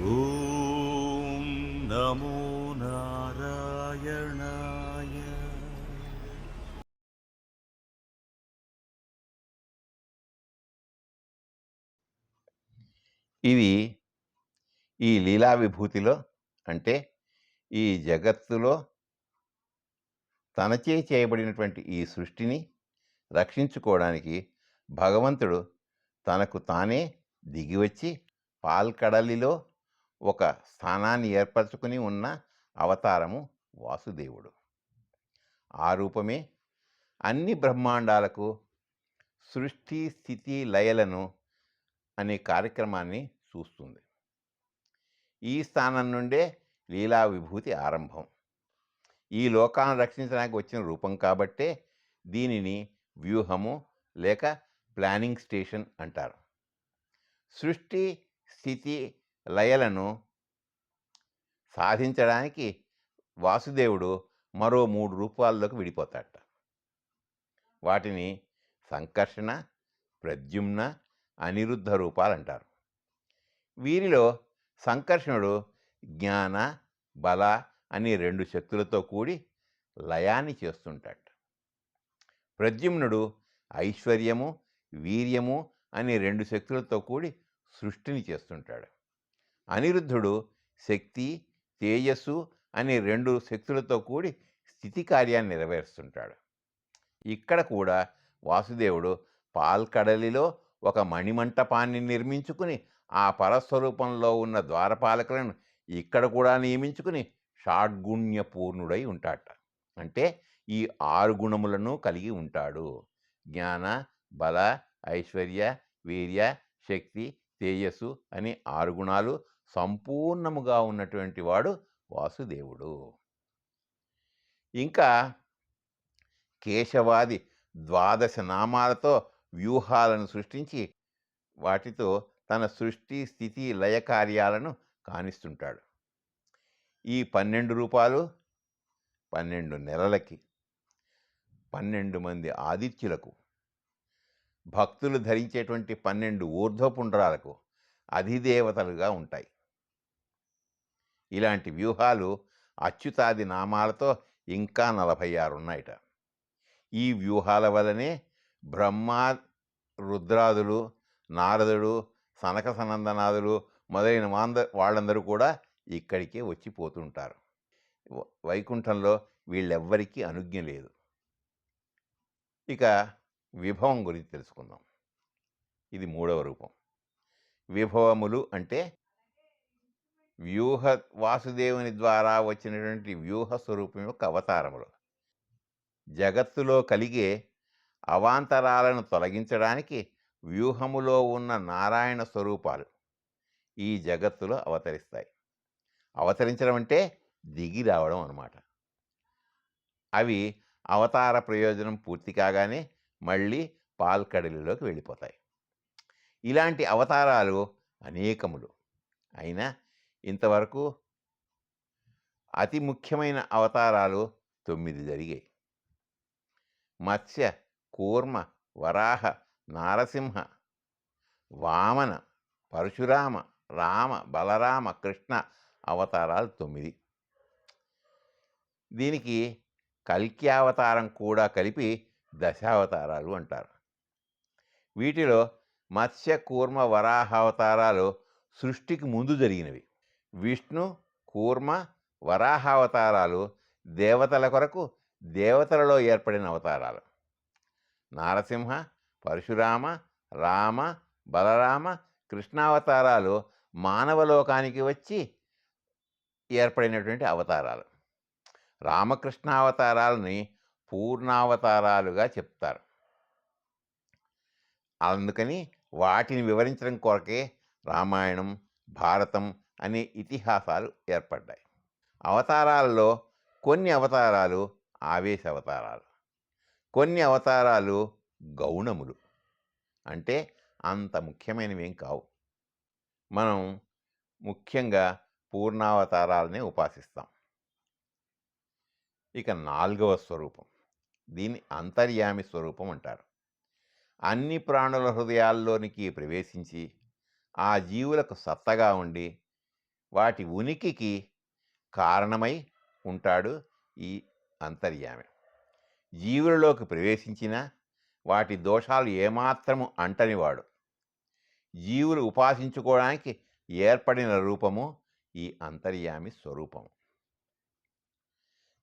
ॐ नमो नारायणाय ఇది ఈ లీలా విభూతిలో అంటే ఈ జగత్తులో తనచే చేయబడినటువంటి ఈ సృష్టిని రక్షించుకోవడానికి భగవంతుడు తనకు తానే దిగివచ్చి పాల్కడలిలో ఒక స్థానాన్ని ఏర్పరచుకుని ఉన్న అవతారము వాసుదేవుడు. ఆ రూపమే అన్ని బ్రహ్మాండాలకు సృష్టి స్థితి లయలను అనే కార్యక్రమాన్ని చూస్తుంది. ఈ స్థానం నుండే లీలా విభూతి ఆరంభం. ఈ లోకాలను రక్షించడానికి వచ్చిన రూపం కాబట్టే దీనిని వ్యూహము లేక ప్లానింగ్ స్టేషన్ అంటారు. సృష్టి స్థితి లయలను సాధించడానికి వాసుదేవుడు మరో మూడు రూపాల్లోకి విడిపోతాడట. వాటిని సంకర్షణ ప్రద్యుమ్న అనిరుద్ధ రూపాలు అంటారు వీరిలో సంకర్షణుడు జ్ఞాన బల అనే రెండు శక్తులతో కూడి లయాన్ని చేస్తుంటాడు. ప్రద్యుమ్నుడు ఐశ్వర్యము వీర్యము అనే రెండు శక్తులతో కూడి సృష్టిని చేస్తుంటాడు. అనిరుద్ధుడు శక్తి తేజస్సు అనే రెండు శక్తులతో కూడి స్థితి కార్యాన్ని నెరవేరుస్తుంటాడు. ఇక్కడ కూడా వాసుదేవుడు పాల్కడలిలో ఒక మణిమంటపాన్ని నిర్మించుకుని ఆ పరస్వరూపంలో ఉన్న ద్వారపాలకులను ఇక్కడ కూడా నియమించుకుని షాడ్గుణ్యపూర్ణుడై ఉంటాట. ఉంటాడట అంటే ఈ ఆరు గుణములను కలిగి ఉంటాడు. జ్ఞాన బల ఐశ్వర్య వీర్య శక్తి తేజస్సు అని ఆరు గుణాలు సంపూర్ణముగా ఉన్నటువంటి వాడు వాసుదేవుడు. ఇంకా కేశవాది ద్వాదశ నామాలతో వ్యూహాలను సృష్టించి వాటితో తన సృష్టి స్థితి లయ కార్యాలను కానిస్తుంటాడు. ఈ పన్నెండు రూపాలు పన్నెండు నెలలకి పన్నెండు మంది ఆదిత్యులకు భక్తులు ధరించేటువంటి పన్నెండు ఊర్ధ్వపుండ్రాలకు అధిదేవతలుగా ఉంటాయి. ఇలాంటి వ్యూహాలు అచ్యుతాది నామాలతో ఇంకా నలభై ఆరున్నాయట ఈ వ్యూహాల వలనే బ్రహ్మ రుద్రాదులు నారదుడు సనక సనందనాదులు మొదలైన వాంద వాళ్ళందరూ కూడా ఇక్కడికే వచ్చి పోతుంటారు. వ- వైకుంఠంలో వీళ్ళెవ్వరికీ అనుజ్ఞ లేదు. ఇక విభవం గురించి తెలుసుకుందాం. ఇది మూడవ రూపం. విభవములు అంటే వ్యూహ వాసుదేవుని ద్వారా వచ్చినటువంటి వ్యూహ స్వరూపం యొక్క అవతారములు. జగత్తులో కలిగే అవాంతరాలను తొలగించడానికి వ్యూహములో ఉన్న నారాయణ స్వరూపాలు ఈ జగత్తులో అవతరిస్తాయి. అవతరించడం అంటే దిగి రావడం అన్నమాట. అవి అవతార ప్రయోజనం పూర్తి కాగానే మళ్ళీ పాల్కడలిలోకి వెళ్ళిపోతాయి. ఇలాంటి అవతారాలు అనేకములు. అయినా ఇంతవరకు అతి ముఖ్యమైన అవతారాలు తొమ్మిది జరిగాయి. మత్స్య కూర్మ వరాహ నారసింహ వామన పరశురామ రామ బలరామ కృష్ణ అవతారాలు తొమ్మిది. దీనికి కల్కి అవతారం కూడా కలిపి దశావతారాలు అంటారు. వీటిలో మత్స్య కూర్మ వరాహ అవతారాలు సృష్టికి ముందు జరిగినవి. విష్ణు కూర్మ వరాహ అవతారాలు దేవతల కొరకు దేవతలలో ఏర్పడిన అవతారాలు. నారసింహ పరశురామ రామ బలరామ కృష్ణావతారాలు మానవలోకానికి వచ్చి ఏర్పడినటువంటి అవతారాలు. రామకృష్ణావతారాలని పూర్ణావతారాలుగా చెప్తారు. అందుకని వాటిని వివరించడం కొరకే రామాయణం భారతం అనే ఇతిహాసాలు ఏర్పడ్డాయి. అవతారాలలో కొన్ని అవతారాలు ఆవేశ అవతారాలు కొన్ని అవతారాలు గౌణములు. అంటే అంత ముఖ్యమైనవి కావు. మనం ముఖ్యంగా పూర్ణావతారాలనే ఉపాసిస్తాం. ఇక నాలుగవ స్వరూపం. దీన్ని అంతర్యామి స్వరూపం అంటారు. అన్ని ప్రాణుల హృదయాల్లోనికి ప్రవేశించి ఆ జీవులకు సత్తగా ఉండి వాటి ఉనికికి కారణమై ఉంటాడు ఈ అంతర్యామి. జీవులలోకి ప్రవేశించిన వాటి దోషాలు ఏమాత్రము అంటనివాడు. జీవులు ఉపాసించుకోవడానికి ఏర్పడిన రూపము ఈ అంతర్యామి స్వరూపము.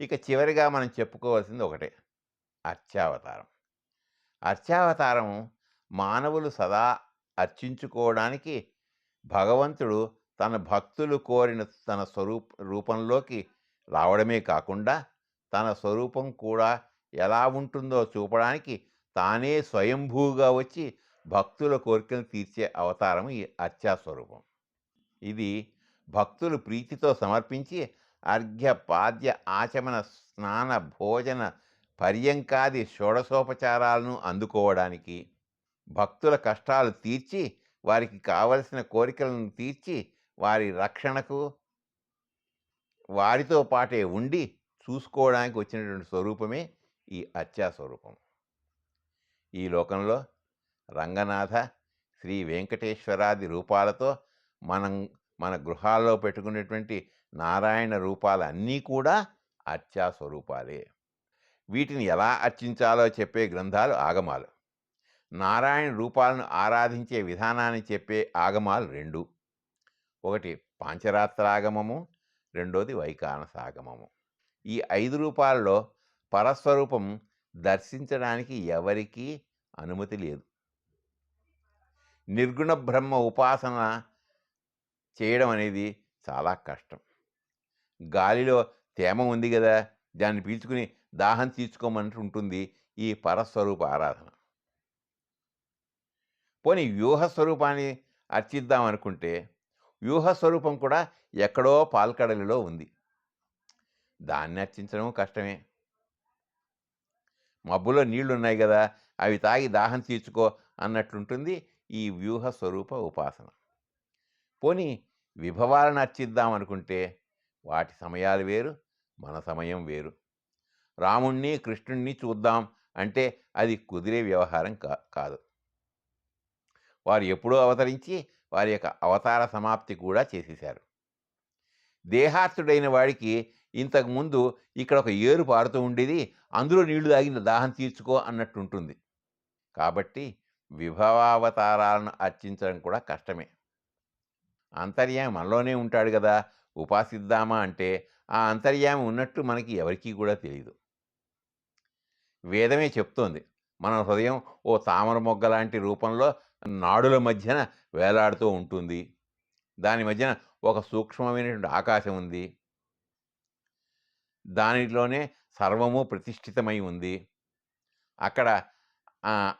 ఇక చివరిగా మనం చెప్పుకోవాల్సింది ఒకటే అర్చావతారం అర్చావతారం మానవులు సదా అర్చించుకోవడానికి భగవంతుడు తన భక్తులు కోరిన తన స్వరూప రూపంలోకి రావడమే కాకుండా తన స్వరూపం కూడా ఎలా ఉంటుందో చూపడానికి తానే స్వయంభూగా వచ్చి భక్తుల కోరికలు తీర్చే అవతారం ఈ అర్చాస్వరూపం ఇది భక్తులు ప్రీతితో సమర్పించి అర్ఘ్య పాద్య ఆచమన స్నాన భోజన పర్యంకాది షోడశోపచారాలను అందుకోవడానికి భక్తుల కష్టాలు తీర్చి వారికి కావలసిన కోరికలను తీర్చి వారి రక్షణకు వారితో పాటే ఉండి చూసుకోవడానికి వచ్చినటువంటి స్వరూపమే ఈ అత్యా స్వరూపం. ఈ లోకంలో రంగనాథ శ్రీ వెంకటేశ్వరాది రూపాలతో మనం మన గృహాల్లో పెట్టుకునేటువంటి నారాయణ రూపాలన్నీ కూడా అర్చా స్వరూపాలే. వీటిని ఎలా అర్చించాలో చెప్పే గ్రంథాలు ఆగమాలు. నారాయణ రూపాలను ఆరాధించే విధానాన్ని చెప్పే ఆగమాలు రెండు. ఒకటి పాంచరాత్రాగమము రెండోది వైకానసాగమము. ఈ ఐదు రూపాలలో పరస్వరూపం దర్శించడానికి ఎవరికీ అనుమతి లేదు. నిర్గుణ బ్రహ్మ ఉపాసన చేయడం అనేది చాలా కష్టం. గాలిలో తేమ ఉంది కదా దాన్ని పీల్చుకుని దాహం తీర్చుకోమంటూ ఉంటుంది ఈ పరస్వరూప ఆరాధన. పోనీ వ్యూహ స్వరూపాన్ని అర్చిద్దాం అనుకుంటే వ్యూహ స్వరూపం కూడా ఎక్కడో పాల్కడలిలో ఉంది. దాన్ని అర్చించడం కష్టమే. మబ్బులో నీళ్ళు ఉన్నాయి కదా అవి తాగి దాహం తీర్చుకో అన్నట్లుంటుంది ఈ వ్యూహ స్వరూప ఉపాసన. పోనీ విభవాలను అర్చిద్దాం అనుకుంటే వాటి సమయాలు వేరు మన సమయం వేరు. రాముణ్ణి కృష్ణుణ్ణి చూద్దాం అంటే అది కుదిరే వ్యవహారం కా కాదు. వారు ఎప్పుడూ అవతరించి వారి యొక్క అవతార సమాప్తి కూడా చేసేశారు దేహార్థుడైన వాడికి ఇంతకుముందు ఇక్కడ ఒక ఏరు పారుతూ ఉండేది అందులో నీళ్ళు తాగిన దాహం తీర్చుకో అన్నట్టుంటుంది. కాబట్టి విభవావతారాలను అర్చించడం కూడా కష్టమే. అంతర్యామి మనలోనే ఉంటాడు కదా ఉపాసిద్దామా అంటే ఆ అంతర్యామి ఉన్నట్టు మనకి ఎవరికీ కూడా తెలియదు వేదమే చెప్తోంది మన హృదయం ఓ తామర మొగ్గ లాంటి రూపంలో నాడుల మధ్యన వేలాడుతూ ఉంటుంది. దాని మధ్యన ఒక సూక్ష్మమైనటువంటి ఆకాశం ఉంది. దానిలోనే సర్వము ప్రతిష్ఠితమై ఉంది. అక్కడ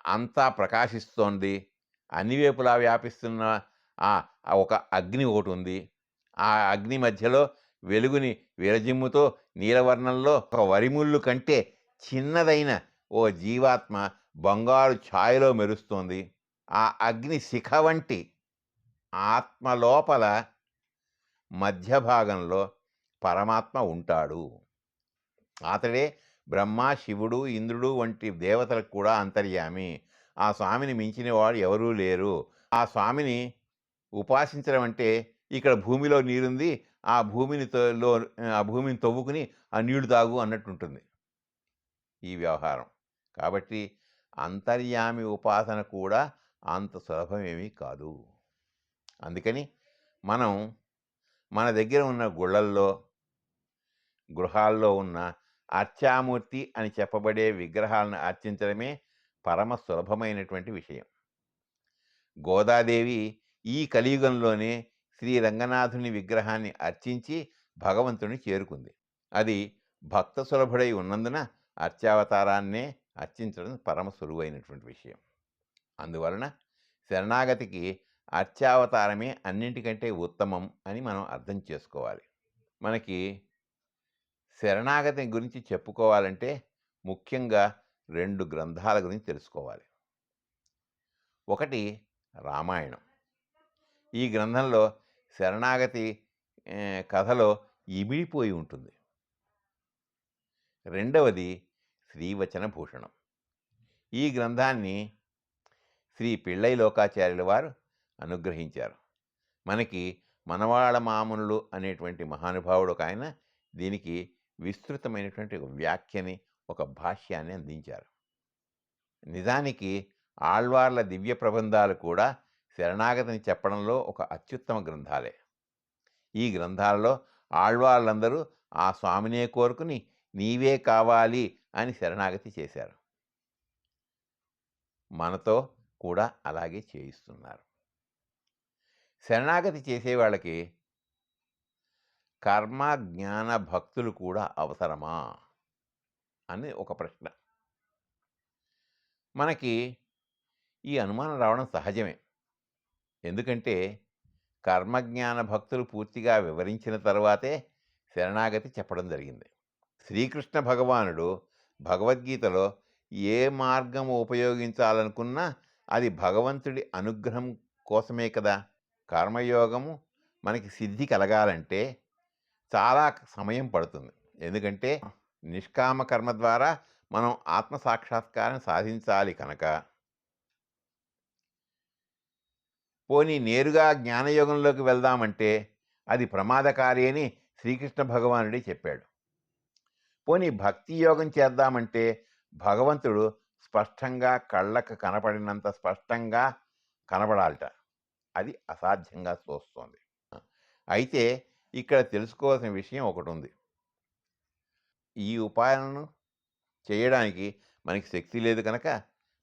అంతా ప్రకాశిస్తోంది. అన్ని వైపులా వ్యాపిస్తున్న ఆ ఒక అగ్ని ఒకటి ఉంది ఆ అగ్ని మధ్యలో వెలుగుని విరజిమ్ముతో నీలవర్ణంలో ఒక వరిముళ్ళు కంటే చిన్నదైన ఓ జీవాత్మ బంగారు ఛాయలో మెరుస్తోంది. ఆ అగ్ని శిఖ వంటి ఆత్మలోపల మధ్యభాగంలో మధ్య భాగంలో పరమాత్మ ఉంటాడు. అతడే బ్రహ్మ శివుడు ఇంద్రుడు వంటి దేవతలకు కూడా అంతర్యామి. ఆ స్వామిని మించిన వాడు ఎవరూ లేరు. ఆ స్వామిని ఉపాసించడం అంటే ఇక్కడ భూమిలో నీరుంది ఆ భూమిని తో- లో ఆ భూమిని తవ్వుకుని ఆ నీళ్ళు తాగు అన్నట్టుంటుంది ఈ వ్యవహారం. కాబట్టి అంతర్యామి ఉపాసన కూడా అంత సులభమేమీ కాదు. అందుకని మనం మన దగ్గర ఉన్న గుళ్ళల్లో గృహాల్లో ఉన్న అర్చామూర్తి అని చెప్పబడే విగ్రహాలను అర్చించడమే పరమ సులభమైనటువంటి విషయం. గోదాదేవి ఈ కలియుగంలోనే శ్రీ రంగనాథుని విగ్రహాన్ని అర్చించి భగవంతుని చేరుకుంది. అది భక్త సులభుడై ఉన్నందున అర్చావతారాన్నే అర్చించడం పరమ సులువైనటువంటి విషయం. అందువలన శరణాగతికి అర్చావతారమే అన్నింటికంటే ఉత్తమం అని మనం అర్థం చేసుకోవాలి. మనకి శరణాగతి గురించి చెప్పుకోవాలంటే ముఖ్యంగా రెండు గ్రంథాల గురించి తెలుసుకోవాలి. ఒకటి రామాయణం. ఈ గ్రంథంలో శరణాగతి కథలో ఇమిడిపోయి ఉంటుంది. రెండవది శ్రీవచన భూషణం. ఈ గ్రంథాన్ని శ్రీ పిళ్ళై లోకాచార్యుల వారు అనుగ్రహించారు. మనకి మనవాళ మామనులు అనేటువంటి మహానుభావుడు ఒక ఆయన దీనికి విస్తృతమైనటువంటి ఒక వ్యాఖ్యని ఒక భాష్యాన్ని అందించారు. నిజానికి ఆళ్వార్ల దివ్య ప్రబంధాలు కూడా శరణాగతిని చెప్పడంలో ఒక అత్యుత్తమ గ్రంథాలే. ఈ గ్రంథాలలో ఆళ్వార్లందరూ ఆ స్వామినే కోరుకుని నీవే కావాలి అని శరణాగతి చేశారు. మనతో కూడా అలాగే చేయిస్తున్నారు. శరణాగతి చేసే వాళ్ళకి కర్మ జ్ఞాన భక్తులు కూడా అవసరమా? అని ఒక ప్రశ్న. మనకి ఈ అనుమానం రావడం సహజమే. ఎందుకంటే కర్మజ్ఞాన భక్తులు పూర్తిగా వివరించిన తర్వాతే శరణాగతి చెప్పడం జరిగింది. శ్రీకృష్ణ భగవానుడు భగవద్గీతలో ఏ మార్గం ఉపయోగించాలనుకున్నా అది భగవంతుడి అనుగ్రహం కోసమే కదా! కర్మయోగము మనకి సిద్ధి కలగాలంటే చాలా సమయం పడుతుంది. ఎందుకంటే నిష్కామ కర్మ ద్వారా మనం ఆత్మ సాక్షాత్కారం సాధించాలి కనుక. పోనీ నేరుగా జ్ఞానయోగంలోకి వెళ్దామంటే అది ప్రమాదకారి అని శ్రీకృష్ణ భగవానుడే చెప్పాడు. పోనీ భక్తి యోగం చేద్దామంటే భగవంతుడు స్పష్టంగా కళ్ళకు కనపడినంత స్పష్టంగా కనబడాలట. అది అసాధ్యంగా చూస్తోంది అయితే ఇక్కడ తెలుసుకోవాల్సిన విషయం ఒకటి ఉంది ఈ ఉపాయాలను చేయడానికి మనకి శక్తి లేదు కనుక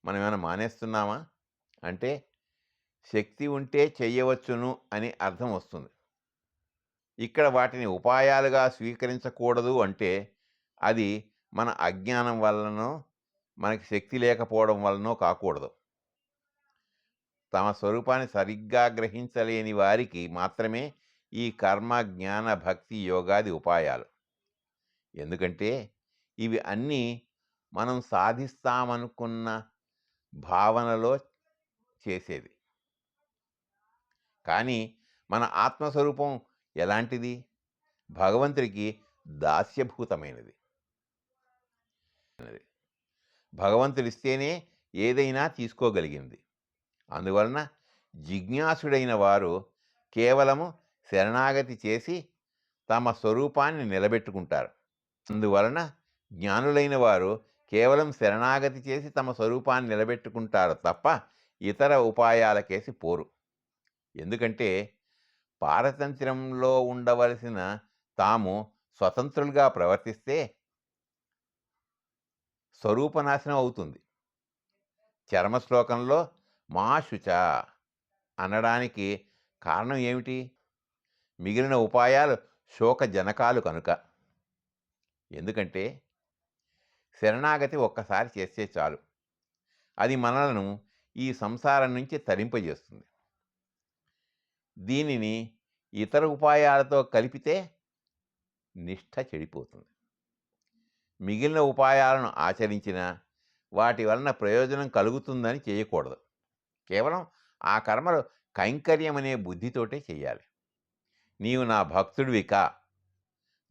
మనం ఏమైనా మానేస్తున్నామా? అంటే శక్తి ఉంటే చేయవచ్చును అని అర్థం వస్తుంది. ఇక్కడ వాటిని ఉపాయాలుగా స్వీకరించకూడదు అంటే అది మన అజ్ఞానం వల్లనో మనకి శక్తి లేకపోవడం వలనో కాకూడదు. తమ స్వరూపాన్ని సరిగ్గా గ్రహించలేని వారికి మాత్రమే ఈ కర్మ జ్ఞాన భక్తి యోగాది ఉపాయాలు. ఎందుకంటే ఇవి అన్నీ మనం సాధిస్తామనుకున్న భావనలో చేసేది. కానీ మన ఆత్మస్వరూపం ఎలాంటిది? భగవంతుడికి దాస్యభూతమైనది. భగవంతుడిస్తేనే ఏదైనా తీసుకోగలిగింది. అందువలన జిజ్ఞాసుడైన వారు కేవలము శరణాగతి చేసి తమ స్వరూపాన్ని నిలబెట్టుకుంటారు. అందువలన జ్ఞానులైన వారు కేవలం శరణాగతి చేసి తమ స్వరూపాన్ని నిలబెట్టుకుంటారు తప్ప ఇతర ఉపాయాలకేసి పోరు. ఎందుకంటే పారతంత్రంలో ఉండవలసిన తాము స్వతంత్రులుగా ప్రవర్తిస్తే స్వరూపనాశనం అవుతుంది. చర్మశ్లోకంలో మాశుచ అనడానికి కారణం ఏమిటి? మిగిలిన ఉపాయాలు శోకజనకాలు కనుక. ఎందుకంటే శరణాగతి ఒక్కసారి చేస్తే చాలు. అది మనలను ఈ సంసారం నుంచి తరింపజేస్తుంది. దీనిని ఇతర ఉపాయాలతో కలిపితే నిష్ఠ చెడిపోతుంది. మిగిలిన ఉపాయాలను ఆచరించినా వాటి వలన ప్రయోజనం కలుగుతుందని చేయకూడదు. కేవలం ఆ కర్మలు కైంకర్యం అనే బుద్ధితోటే చేయాలి. నీవు నా భక్తుడివి కా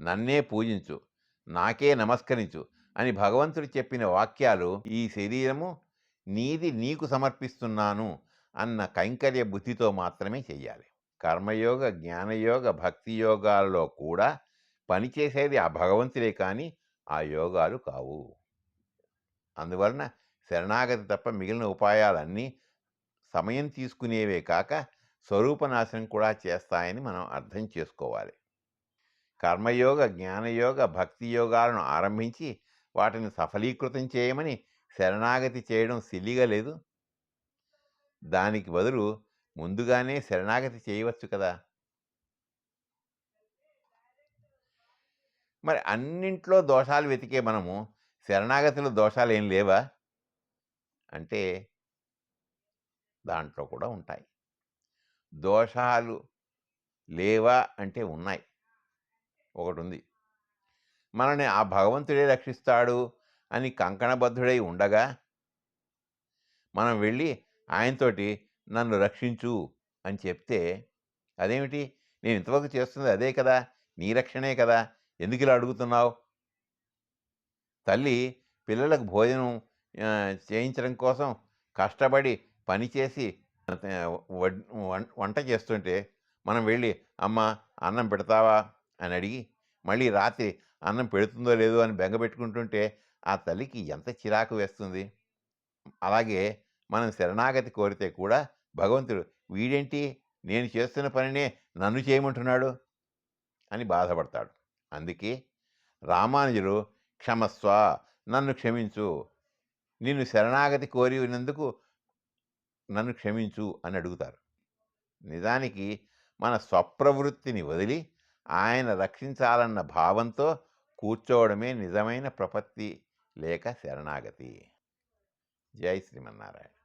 నన్నే పూజించు. నాకే నమస్కరించు అని భగవంతుడు చెప్పిన వాక్యాలు ఈ శరీరము నీది నీకు సమర్పిస్తున్నాను అన్న కైంకర్య బుద్ధితో మాత్రమే చెయ్యాలి కర్మయోగ జ్ఞానయోగ భక్తి యోగాలలో కూడా పనిచేసేది ఆ భగవంతుడే కానీ ఆ యోగాలు కావు. అందువలన శరణాగతి తప్ప మిగిలిన ఉపాయాలన్నీ సమయం తీసుకునేవే కాక స్వరూపనాశనం కూడా చేస్తాయని మనం అర్థం చేసుకోవాలి. కర్మయోగ జ్ఞానయోగ భక్తి యోగాలను ఆరంభించి వాటిని సఫలీకృతం చేయమని శరణాగతి చేయడం సిల్లిగా లేదు. దానికి బదులు ముందుగానే శరణాగతి చేయవచ్చు కదా! మరి అన్నింట్లో దోషాలు వెతికే మనము శరణాగతిలో దోషాలు ఏం లేవా? అంటే దాంట్లో కూడా ఉంటాయి. దోషాలు లేవా అంటే ఉన్నాయి. ఒకటి ఉంది మనని ఆ భగవంతుడే రక్షిస్తాడు అని కంకణబద్ధుడై ఉండగా మనం వెళ్ళి ఆయనతోటి నన్ను రక్షించు అని చెప్తే అదేమిటి? నేను ఇంతవరకు చేస్తుంది అదే కదా? నీ రక్షణే కదా? ఎందుకు ఇలా అడుగుతున్నావు? తల్లి పిల్లలకు భోజనం చేయించడం కోసం కష్టపడి పనిచేసి వం- వంట చేస్తుంటే మనం వెళ్ళి అమ్మ అన్నం పెడతావా? అని అడిగి మళ్ళీ రాత్రి అన్నం పెడుతుందో లేదో అని బెంగ పెట్టుకుంటుంటే ఆ తల్లికి ఎంత చిరాకు వేస్తుంది. అలాగే మనం శరణాగతి కోరితే కూడా భగవంతుడు వీడేంటి? నేను చేస్తున్న పనినే నన్ను చేయమంటున్నాడు? అని బాధపడతాడు. అందుకే రామానుజుడు క్షమస్వ నన్ను క్షమించు. నిన్ను శరణాగతి కోరి ఉన్నందుకు నన్ను క్షమించు అని అడుగుతారు. నిజానికి మన స్వప్రవృత్తిని వదిలి ఆయన రక్షించాలన్న భావంతో కూర్చోవడమే నిజమైన ప్రపత్తి లేక శరణాగతి. జై శ్రీమన్నారాయణ.